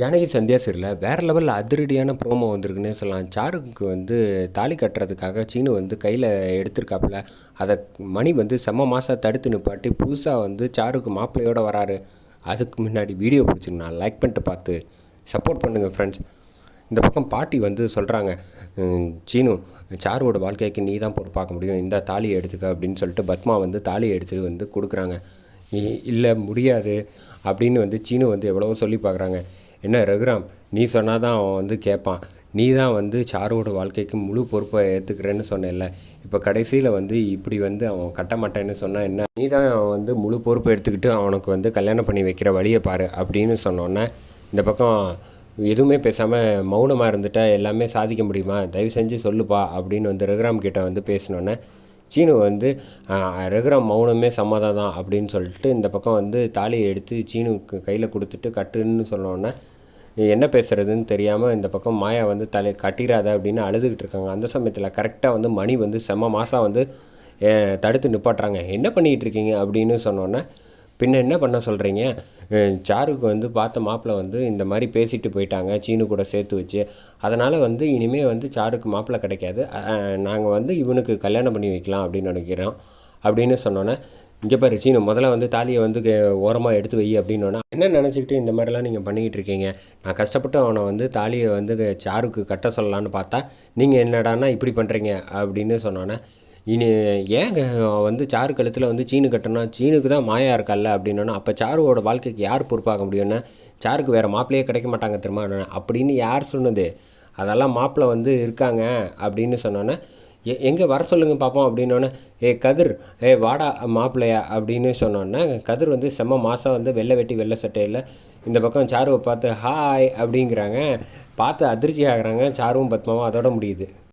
ஜானகி சந்தியா சீரியலில் வேறு லெவலில் அதிரடியான ப்ரோமோ வந்திருக்குன்னே சொல்லலாம். சாருக்கு வந்து தாலி கட்டுறதுக்காக சீனு வந்து கையில் எடுத்திருக்காப்புல. அதை மணி வந்து செம்ம மாதம் தடுத்து நிப்பாட்டி புதுசாக வந்து சாருக்கு மாப்பிள்ளையோடு வராரு. அதுக்கு முன்னாடி வீடியோ பிடிச்சிருந்தா லைக் பண்ணிட்டு பார்த்து சப்போர்ட் பண்ணுங்கள் ஃப்ரெண்ட்ஸ் இந்த பக்கம் பாட்டி வந்து சொல்கிறாங்க சீனு சாருவோட வாழ்க்கைக்கு நீ தான் பொறுப்பாக்க முடியும். இந்த தாலியை எடுத்துக்க அப்படின்னு சொல்லிட்டு பத்மா வந்து தாலியை எடுத்து வந்து கொடுக்குறாங்க. இல்லை முடியாது அப்படின்னு வந்து சீனு வந்து எவ்வளவோ சொல்லி பார்க்குறாங்க. என்ன ரகுராம் நீ சொன்னால் தான் அவன் வந்து கேட்பான் நீ தான் வந்து சாருவோட வாழ்க்கைக்கு முழு பொறுப்பை ஏற்றுக்கிறேன்னு சொன்னேன்ல. இப்போ கடைசியில் வந்து இப்படி வந்து அவன் கட்ட மாட்டேன்னு சொன்னால் என்ன? நீ தான் அவன் வந்து முழு பொறுப்பை எடுத்துக்கிட்டு அவனுக்கு வந்து கல்யாணம் பண்ணி வைக்கிற வழியை பாரு அப்படின்னு சொன்னோன்னே இந்த பக்கம் எதுவுமே பேசாமல் மௌனமாக இருந்துட்டா எல்லாமே சாதிக்க முடியுமா? தயவு செஞ்சு சொல்லுப்பா அப்படின்னு வந்து ரகுராம் கிட்டே வந்து பேசினோன்னே சீனு வந்து ரகுராம் மௌனமே சம்மதம் தான் அப்படின்னு சொல்லிட்டு இந்த பக்கம் வந்து தாலியை எடுத்து சீனுக்கு கையில் கொடுத்துட்டு கட்டுன்னு சொன்னோன்னே என்ன பேசுகிறதுன்னு தெரியாமல் இந்த பக்கம் மாயா வந்து தலை கட்டிடாத அப்படின்னு அழுதுகிட்டு இருக்காங்க. அந்த சமயத்தில் கரெக்டாக வந்து மணி வந்து செம்ம மாதம் வந்து தடுத்து நிப்பாட்டுறாங்க. என்ன பண்ணிகிட்டு இருக்கீங்க? அப்படின்னு சொன்னோன்னே பின்ன என்ன பண்ண சொல்கிறீங்க சாருக்கு வந்து பார்த்த மாப்பிள்ளை வந்து இந்த மாதிரி பேசிட்டு போயிட்டாங்க சீனு கூட சேர்த்து வச்சு. அதனால் வந்து இனிமேல் வந்து சாருக்கு மாப்பிள்ளை கிடைக்காது. நாங்கள் வந்து இவனுக்கு கல்யாணம் பண்ணி வைக்கலாம் அப்படின்னு நினைக்கிறோம் அப்படின்னு சொன்னோன்னே இங்கே பாரு சீனு முதல்ல வந்து தாலியை வந்து ஓரமாக எடுத்து வை அப்படின்னோன்னா என்ன நினச்சிக்கிட்டு இந்த மாதிரிலாம் நீங்கள் பண்ணிக்கிட்டு இருக்கீங்க? நான் கஷ்டப்பட்டு அவனை வந்து தாலியை வந்து சாருக்கு கட்ட சொல்லலான்னு பார்த்தா நீங்கள் என்னடானா இப்படி பண்ணுறீங்க அப்படின்னு சொன்னோன்னே இனி ஏங்க வந்து சாரு கழுத்தில் வந்து சீனு கட்டணும்? சீனுக்கு தான் மாயா இருக்கல்ல அப்படின்னா அப்போ சாருவோட வாழ்க்கைக்கு யார் பொறுப்பாக முடியும்னா சாருக்கு வேறு மாப்பிள்ளையே கிடைக்க மாட்டாங்க திரும்ப அப்படின்னு யார் சொன்னது? அதெல்லாம் மாப்பிள்ளை வந்து இருக்காங்க அப்படின்னு சொன்னோன்னே எ எங்கே வர சொல்லுங்கள் பார்ப்போம் அப்படின்னோடனே ஏ கதிர் ஏ வாடா மாப்பிள்ளையா அப்படின்னு சொன்னோன்னே கதிர் வந்து செம்ம மாதம் வந்து வெள்ளை வெட்டி வெள்ளை சட்டையில் இந்த பக்கம் சாருவை பார்த்து ஹாய் அப்படிங்கிறாங்க. பார்த்து அதிர்ச்சி ஆகிறாங்க சாருவும் பத்மாவும் அதோட முடியுது.